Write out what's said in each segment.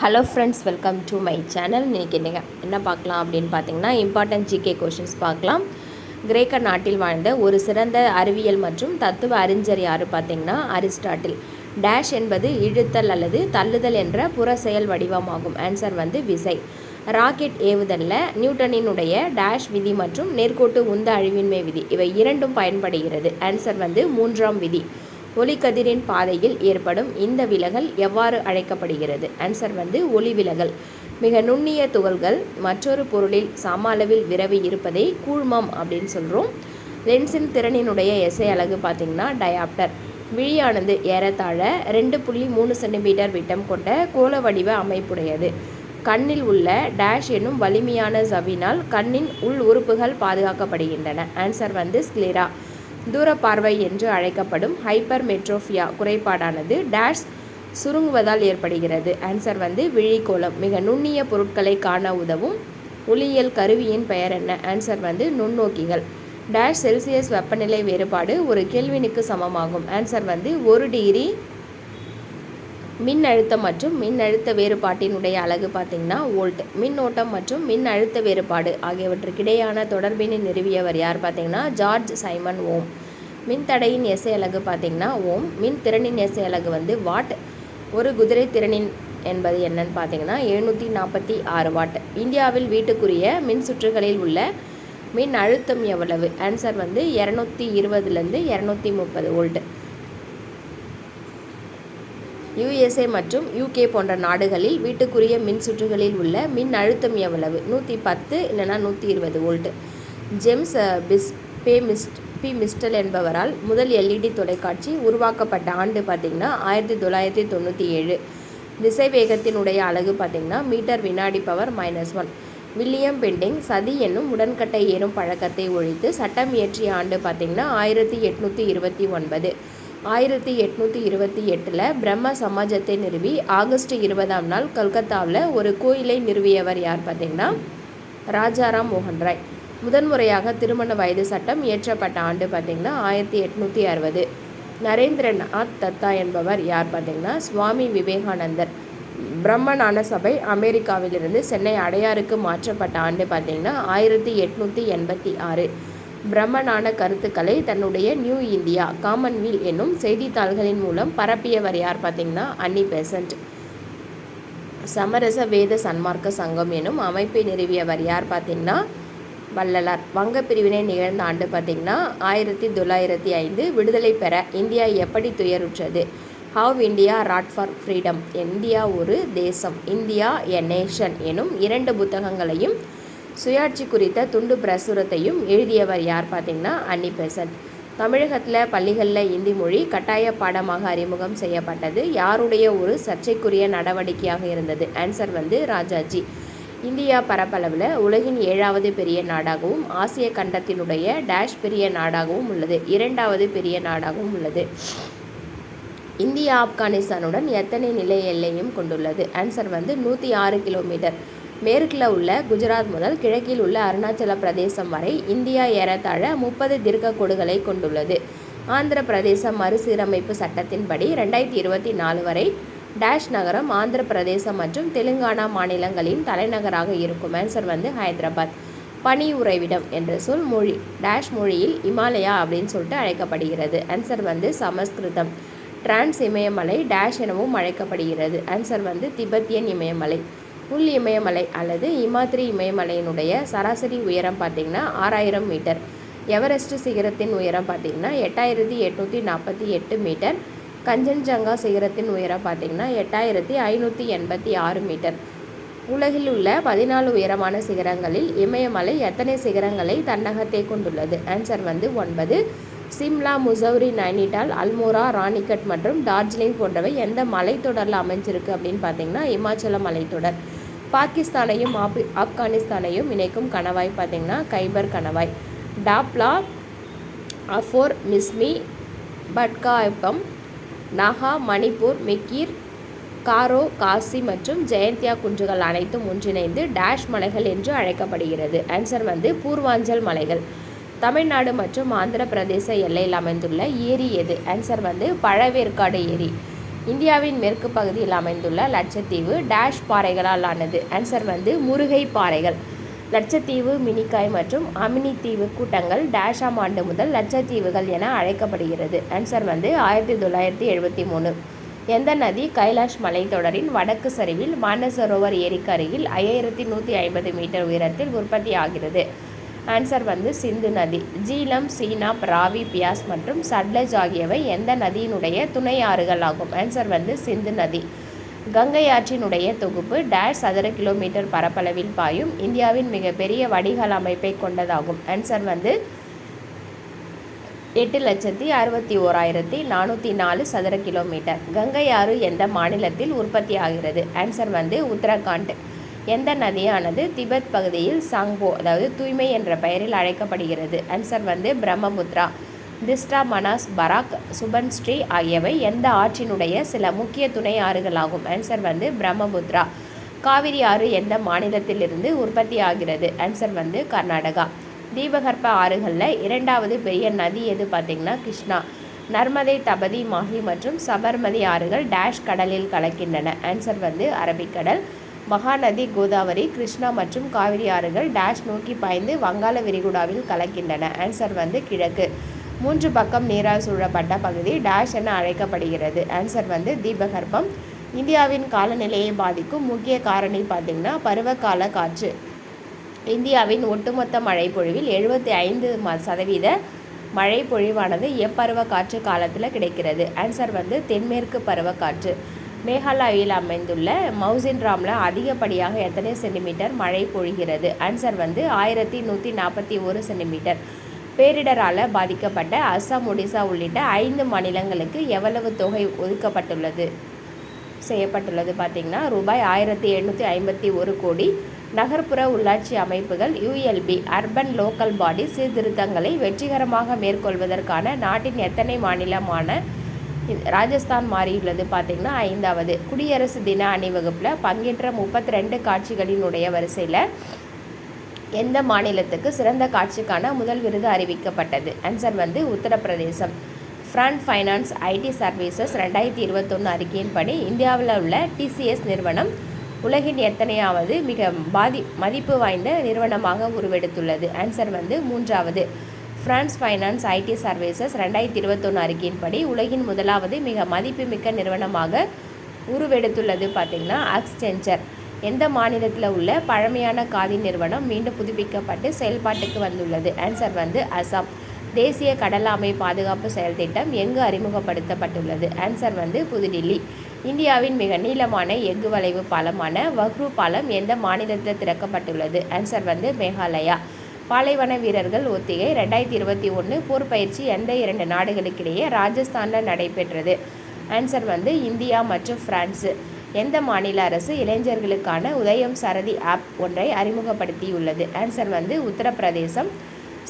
Hello friends welcome to my channel இன்றைக்கி என்ன என்ன பார்க்கலாம் அப்படின்னு பார்த்தீங்கன்னா இம்பார்ட்டன்ட் ஜிகே கொஷின்ஸ் பார்க்கலாம். கிரேக்க நாட்டில் வாழ்ந்த ஒரு சிறந்த அறிவியல் மற்றும் தத்துவ அறிஞர் யார் பார்த்தீங்கன்னா அரிஸ்டாட்டில். டேஷ் என்பது இழுத்தல் அல்லது தள்ளுதல் என்ற புற செயல் வடிவமாகும். ஆன்சர் வந்து விசை. ராக்கெட் ஏவுதலில் நியூட்டனினுடைய டேஷ் விதி மற்றும் நேர்கோட்டு உந்த அழிவின்மை விதி. இவை இரண்டும் பயன்படுகிறது. ஆன்சர் வந்து மூன்றாம் விதி. ஒளிக்கதிரின் பாதையில் ஏற்படும் இந்த விலகல் எவ்வாறு அழைக்கப்படுகிறது? ஆன்சர் வந்து ஒளி விலகல். மிக நுண்ணிய துகள்கள் மற்றொரு பொருளில் சம அளவில் விரவி இருப்பதை கூழ்மம் அப்படின்னு சொல்கிறோம் லென்ஸின் திறனினுடைய எசை அழகு பார்த்திங்கன்னா டயாப்டர் விழியானது ஏறத்தாழ ரெண்டு புள்ளி மூணு சென்டிமீட்டர் விட்டம் கொண்ட கோள வடிவ அமைப்புடையது. கண்ணில் உள்ள டேஷ் என்னும் வலிமையான ஜவினால் கண்ணின் உள் உறுப்புகள் பாதுகாக்கப்படுகின்றன. ஆன்சர் வந்து ஸ்கிலிரா தூரப்பார்வை என்று அழைக்கப்படும் ஹைப்பர் மெட்ரோஃபியா குறைபாடானது டேஷ் சுருங்குவதால் ஏற்படுகிறது. ஆன்சர் வந்து விழிக்கோளம். மிக நுண்ணிய பொருட்களை காண உதவும் ஒளியியல் கருவியின் பெயர் என்ன? ஆன்சர் வந்து நுண்ணோக்கிகள். டேஷ் செல்சியஸ் வெப்பநிலை வேறுபாடு ஒரு கெல்வினுக்கு சமமாகும். ஆன்சர் வந்து ஒரு டிகிரி மின் அழுத்தம் மற்றும் மின் அழுத்த வேறுபாட்டினுடைய அலகு பார்த்திங்கன்னா வோல்ட் மின்னோட்டம் மற்றும் மின் அழுத்த வேறுபாடு ஆகியவற்றுக்கிடையான தொடர்பினை நிறுவியவர் யார் பார்த்திங்கன்னா? George Simon Ohm. மின்தடையின் எசை அலகு பார்த்திங்கன்னா ஓம் மின் திறனின் எசை அலகு வந்து வாட் ஒரு குதிரை திறனின் என்பது என்னன்னு பார்த்தீங்கன்னா எழுநூற்றி நாற்பத்தி ஆறு வாட். இந்தியாவில் வீட்டுக்குரிய மின் சுற்றுகளில் உள்ள மின் அழுத்தம் எவ்வளவு? ஆன்சர் வந்து இரநூத்தி இருபதுலேருந்து இரநூத்தி முப்பது வோல்ட். யுஎஸ்ஏ மற்றும் யூகே போன்ற நாடுகளில் வீட்டுக்குரிய மின் சுற்றுகளில் உள்ள மின் அழுத்தம் எவ்வளவு? நூற்றி பத்து இல்லைனா நூற்றி இருபது வோல்ட். ஜெம்ஸ் பிஸ் பே மிஸ்ட் பி மிஸ்டல் என்பவரால் முதல் எல்இடி தொலைக்காட்சி உருவாக்கப்பட்ட ஆண்டு பார்த்திங்கன்னா ஆயிரத்தி தொள்ளாயிரத்தி தொண்ணூற்றி ஏழு. திசைவேகத்தினுடைய அழகு அலகு பார்த்திங்கன்னா மீட்டர் வினாடி power minus one. William Bentinck sati என்னும் உடன்கட்டை ஏறும் பழக்கத்தை ஒழித்து சட்டம் இயற்றிய ஆண்டு பார்த்திங்கன்னா ஆயிரத்தி எட்நூற்றி இருபத்தி ஒன்பது. ஆயிரத்தி எட்நூற்றி இருபத்தி எட்டில் பிரம்ம சமாஜத்தை நிறுவி ஆகஸ்ட் இருபதாம் நாள் கல்கத்தாவில் ஒரு கோயிலை நிறுவியவர் யார் பார்த்தீங்கன்னா ராஜாராம் மோகன் ராய். முதன்முறையாக திருமண வயது சட்டம் இயற்றப்பட்ட ஆண்டு பார்த்திங்கன்னா ஆயிரத்தி எட்நூற்றி அறுபது. நரேந்திரநாத் தத்தா என்பவர் யார் பார்த்தீங்கன்னா சுவாமி விவேகானந்தர். பிரம்மஞான சபை அமெரிக்காவிலிருந்து சென்னை அடையாருக்கு மாற்றப்பட்ட ஆண்டு பார்த்திங்கன்னா ஆயிரத்தி எட்நூற்றி எண்பத்தி ஆறு. பிரம்மனான கருத்துக்களை தன்னுடைய நியூ இந்தியா காமன்வீல் என்னும் செய்தித்தாள்களின் மூலம் பரப்பியவர் யார் பார்த்தீங்கன்னா அன்னி பெசன்ட் சமரச வேத சன்மார்க்க சங்கம் எனும் அமைப்பை நிறுவியவர் யார் பார்த்தீங்கன்னா வள்ளலார். வங்க பிரிவினை நிகழ்ந்த ஆண்டு பார்த்திங்கன்னா ஆயிரத்தி தொள்ளாயிரத்தி ஐந்து விடுதலை பெற இந்தியா எப்படி துயருற்றது? How India fought for freedom India ஒரு தேசம். இந்தியா எ நேஷன் எனும் இரண்டு புத்தகங்களையும் சுயாட்சி குறித்த துண்டு பிரசுரத்தையும் எழுதியவர் யார் பார்த்தீங்கன்னா அன்னி பெசன்ட். தமிழகத்தில் பள்ளிகளில் இந்தி மொழி கட்டாய பாடமாக அறிமுகம் செய்யப்பட்டது. யாருடைய ஒரு சர்ச்சைக்குரிய நடவடிக்கையாக இருந்தது? ஆன்சர் வந்து ராஜாஜி. இந்தியா பரப்பளவில் உலகின் ஏழாவது பெரிய நாடாகவும் ஆசிய கண்டத்தினுடைய டேஷ் பெரிய நாடாகவும் உள்ளது. இரண்டாவது பெரிய நாடாகவும் உள்ளது. இந்தியா ஆப்கானிஸ்தானுடன் எத்தனை நிலை எல்லையும் கொண்டுள்ளது? ஆன்சர் வந்து நூற்றி ஆறு கிலோமீட்டர். மேற்கில் உள்ள குஜராத் முதல் கிழக்கில் உள்ள அருணாச்சல பிரதேசம் வரை இந்தியா ஏறத்தாழ முப்பது தீர்க்க கோடுகளை கொண்டுள்ளது. ஆந்திர பிரதேச மறுசீரமைப்பு சட்டத்தின்படி ரெண்டாயிரத்தி இருபத்தி நாலு வரை டேஷ் நகரம் ஆந்திர பிரதேசம் மற்றும் தெலுங்கானா மாநிலங்களின் தலைநகராக இருக்கும் ஆன்சர் வந்து ஹைதராபாத். பனி உறைவிடம் என்ற சொல் மொழி டேஷ் மொழியில் இமாலயா அப்படின்னு சொல்லிட்டு அழைக்கப்படுகிறது. ஆன்சர் வந்து சமஸ்கிருதம். டிரான்ஸ் இமயமலை டேஷ் எனவும் அழைக்கப்படுகிறது. ஆன்சர் வந்து திபெத்தியன் இமயமலை. உள் இமயமலை அல்லது இமாத்ரி இமயமலையினுடைய சராசரி உயரம் பார்த்திங்கன்னா ஆறாயிரம் மீட்டர். எவரெஸ்ட் சிகரத்தின் உயரம் பார்த்திங்கன்னா எட்டாயிரத்தி எட்நூற்றி நாற்பத்தி எட்டு மீட்டர். கஞ்சன்ஜங்கா சிகரத்தின் உயரம் பார்த்திங்கன்னா எட்டாயிரத்தி ஐநூற்றி எண்பத்தி ஆறு மீட்டர். உலகில் உள்ள பதினாலு உயரமான சிகரங்களில் இமயமலை எத்தனை சிகரங்களை தன்னகத்தை கொண்டுள்ளது? ஆன்சர் வந்து ஒன்பது. சிம்லா முசௌரி நைனிடால் அல்மோரா ராணிகட் மற்றும் டார்ஜிலிங் போன்றவை எந்த மலைத்தொடரில் அமைஞ்சிருக்கு அப்படின்னு பார்த்தீங்கன்னா இமாச்சல மலைத்தொடர். பாகிஸ்தானையும் ஆப் ஆப்கானிஸ்தானையும் இணைக்கும் கணவாய் பார்த்திங்கன்னா கைபர் கணவாய். டாப்லா அஃபோர் மிஸ்மி பட்காயப்பம் நாகா மணிப்பூர் மிக்கீர் காரோ காசி மற்றும் ஜெயந்தியா குன்றுகள் அனைத்தும் ஒன்றிணைந்து டேஷ் மலைகள் என்று அழைக்கப்படுகிறது. ஆன்சர் வந்து பூர்வாஞ்சல் மலைகள். தமிழ்நாடு மற்றும் ஆந்திர பிரதேச எல்லையில் அமைந்துள்ள ஏரி எது? ஆன்சர் வந்து பழவேற்காடு ஏரி. இந்தியாவின் மேற்கு பகுதியில் அமைந்துள்ள லட்சத்தீவு டேஷ் பாறைகளால் ஆனது. ஆன்சர் வந்து முருகை பாறைகள். லட்சத்தீவு மினிக்காய் மற்றும் அமினி தீவு கூட்டங்கள் டேஷாம் ஆண்டு முதல் லட்சத்தீவுகள் என அழைக்கப்படுகிறது. ஆன்சர் வந்து ஆயிரத்தி தொள்ளாயிரத்தி எழுபத்தி மூணு. எந்த நதி கைலாஷ் மலைத்தொடரின் வடக்கு சரிவில் மானசரோவர் ஏரிக்கு அருகில் ஐயாயிரத்தி நூற்றி ஐம்பது மீட்டர் உயரத்தில் உற்பத்தி ஆகிறது. ஆன்சர் வந்து சிந்து நதி. ஜீலம் சீனாப் ராவி பியாஸ் மற்றும் சட்லஜ் ஆகியவை எந்த நதியினுடைய துணை ஆறுகள் ஆகும்? ஆன்சர் வந்து சிந்து நதி. கங்கை ஆற்றினுடைய தொகுப்பு டேஷ் சதுர கிலோமீட்டர் பரப்பளவில் பாயும் இந்தியாவின் மிகப்பெரிய வடிகால் அமைப்பை கொண்டதாகும். ஆன்சர் வந்து எட்டு லட்சத்தி அறுபத்தி ஓராயிரத்தி நானூற்றி நாலு சதுர கிலோமீட்டர். கங்கை ஆறு எந்த மாநிலத்தில் உற்பத்தி ஆகிறது? ஆன்சர் வந்து உத்தரகாண்ட். எந்த நதியானது திபெத் பகுதியில் சாங்போ அதாவது தூய்மை என்ற பெயரில் அழைக்கப்படுகிறது? ஆன்சர் வந்து பிரம்மபுத்ரா. திஸ்டா மனாஸ் பராக் சுபன்ஸ்ரீ ஆகியவை எந்த ஆற்றினுடைய சில முக்கிய துணை ஆறுகளாகும்? ஆன்சர் வந்து பிரம்மபுத்ரா. காவிரி ஆறு எந்த மாநிலத்திலிருந்து உற்பத்தி ஆகிறது? ஆன்சர் வந்து கர்நாடகா. தீபகற்ப ஆறுகளில் இரண்டாவது பெரிய நதி எது பார்த்திங்கன்னா கிருஷ்ணா. நர்மதை தபதி மாஹி மற்றும் சபர்மதி ஆறுகள் டேஷ் கடலில் கலக்கின்றன. ஆன்சர் வந்து அரபிக்கடல். மகாநதி கோதாவரி கிருஷ்ணா மற்றும் காவிரி ஆறுகள் டேஷ் நோக்கி பாய்ந்து வங்காள விரிகுடாவில் கலக்கின்றன. ஆன்சர் வந்து கிழக்கு. மூன்று பக்கம் நீரால் சூழப்பட்ட பகுதி டேஷ் என அழைக்கப்படுகிறது. ஆன்சர் வந்து தீபகற்பம். இந்தியாவின் காலநிலையை பாதிக்கும் முக்கிய காரணி பார்த்திங்கன்னா பருவகால காற்று. இந்தியாவின் ஒட்டுமொத்த மழைப்பொழிவில் எழுபத்தி ஐந்து ம சதவீத மழை பொழிவானது எப்பருவ காற்று காலத்தில் கிடைக்கிறது. ஆன்சர் வந்து தென்மேற்கு பருவக்காற்று மேகாலயாவில் அமைந்துள்ள மவுசின்ராமில் அதிகப்படியாக எத்தனை சென்டிமீட்டர் மழை பொழிகிறது? ஆன்சர் வந்து ஆயிரத்தி நூற்றி நாற்பத்தி ஒரு சென்டிமீட்டர். பேரிடரால் பாதிக்கப்பட்ட அஸ்ஸாம் ஒடிசா உள்ளிட்ட ஐந்து மாநிலங்களுக்கு எவ்வளவு தொகை ஒதுக்கப்பட்டுள்ளது? செய்யப்பட்டுள்ளது பார்த்திங்கன்னா ரூபாய் ஆயிரத்தி எழுநூற்றி ஐம்பத்தி ஒரு கோடி. நகர்ப்புற உள்ளாட்சி அமைப்புகள் யுஎல்பி அர்பன் லோக்கல் பாடி சீர்திருத்தங்களை வெற்றிகரமாக மேற்கொள்வதற்கான நாட்டின் எத்தனை மாநிலமான ராஜஸ்தான் மாறியுள்ளது. பார்த்திங்கன்னா ஐந்தாவது குடியரசு தின அணிவகுப்பில் பங்கேற்ற முப்பத்தி ரெண்டு காட்சிகளினுடைய வரிசையில் எந்த மாநிலத்துக்கு சிறந்த காட்சிக்கான முதல் விருது அறிவிக்கப்பட்டது? ஆன்சர் வந்து Uttar Pradesh. Front finance ID services ரெண்டாயிரத்தி இருபத்தொன்று அறிக்கையின்படி இந்தியாவில் உள்ள டிசிஎஸ் நிறுவனம் உலகின் எத்தனையாவது மிக பாதி மதிப்பு வாய்ந்த நிறுவனமாக உருவெடுத்துள்ளது. ஆன்சர் வந்து மூன்றாவது ஃப்ரான்ஸ் ஃபைனான்ஸ் ஐடி சர்வீசஸ் ரெண்டாயிரத்தி இருபத்தொன்று அறிக்கையின்படி உலகின் முதலாவது மிக மதிப்புமிக்க நிறுவனமாக உருவெடுத்துள்ளது பார்த்திங்கன்னா அக்ஸ்டென்ச்சர் எந்த மாநிலத்தில் உள்ள பழமையான காதி நிறுவனம் மீண்டும் புதுப்பிக்கப்பட்டு செயல்பாட்டுக்கு வந்துள்ளது? ஆன்சர் வந்து அசாம். தேசிய கடலாமை பாதுகாப்பு செயல் திட்டம் எங்கு அறிமுகப்படுத்தப்பட்டுள்ளது? ஆன்சர் வந்து புதுடில்லி. இந்தியாவின் மிக நீளமான எஃகு வளைவு பாலமான வக்ரு பாலம் எந்த மாநிலத்தில் திறக்கப்பட்டுள்ளது? ஆன்சர் வந்து மேகாலயா. பாலைவன வீரர்கள் ஒத்திகை ரெண்டாயிரத்தி இருபத்தி ஒன்று போர் பயிற்சி எந்த இரண்டு நாடுகளுக்கிடையே ராஜஸ்தானில் நடைபெற்றது. ஆன்சர் வந்து இந்தியா மற்றும் பிரான்ஸு எந்த மாநில அரசு இளைஞர்களுக்கான உதயம் சரதி ஆப் ஒன்றை அறிமுகப்படுத்தியுள்ளது. ஆன்சர் வந்து உத்தரப்பிரதேசம்.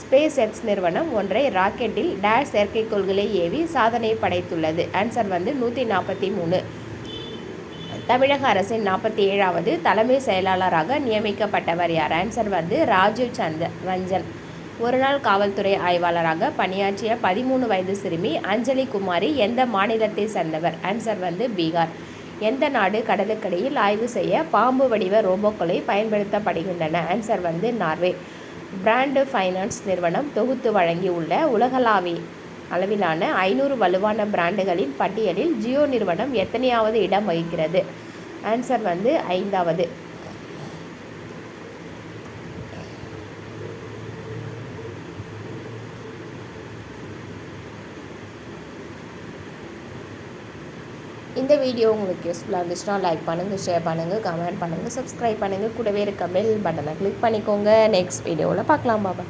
ஸ்பேஸ் எக்ஸ் நிறுவனம் ஒன்றை ராக்கெட்டில் டேஷ் செயற்கைக்கோள்களை ஏவி சாதனை படைத்துள்ளது. ஆன்சர் வந்து நூற்றி நாற்பத்தி மூணு. தமிழக அரசின் நாற்பத்தி ஏழாவது தலைமை செயலாளராக நியமிக்கப்பட்டவர் யார்? ஆன்சர் வந்து ராஜீவ் சந்த ரஞ்சன். ஒருநாள் காவல்துறை ஆய்வாளராக பணியாற்றிய பதிமூணு வயது சிறுமி அஞ்சலி குமாரி எந்த மாநிலத்தை சேர்ந்தவர்? ஆன்சர் வந்து பீகார். எந்த நாடு கடலுக்கடியில் ஆய்வு செய்ய பாம்பு வடிவ ரோபோக்களை பயன்படுத்தப்படுகின்றன? ஆன்சர் வந்து நார்வே. பிராண்டு ஃபைனான்ஸ் நிறுவனம் தொகுத்து வழங்கியுள்ள உலகளாவிய அளவிலான ஐநூறு வலுவான பிராண்டுகளின் பட்டியலில் ஜியோ நிறுவனம் எத்தனையாவது இடம் வகிக்கிறது? ஆன்சர் வந்து ஐந்தாவது. இந்த வீடியோ உங்களுக்கு யூஸ்ஃபுல்லாக இருந்துச்சுன்னா லைக் பண்ணுங்கள் ஷேர் பண்ணுங்கள் கமெண்ட் பண்ணுங்கள் சப்ஸ்கிரைப் பண்ணுங்கள் கூடவே இருக்க பெல் பட்டனை கிளிக் பண்ணிக்கோங்க. நெக்ஸ்ட் வீடியோவில் பார்க்கலாம். பாபா